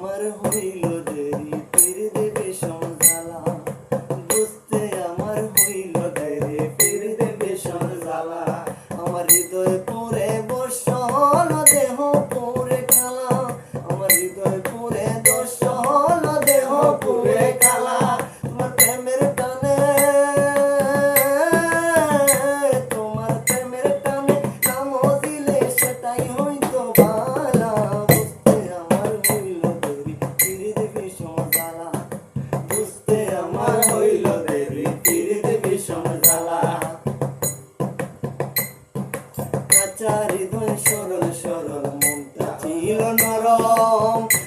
আমার হইল দেরি ফির দেবে সমজালা বুঝতে আমার হইল দেরি ফির দেবে সমজালা আমার হৃদয় পরে বসল দেহ পরে খালা। আমার হৃদয় পরে দর্শল দেহ পরে চারি দুই সরল সরল মনটা ছিল নরম।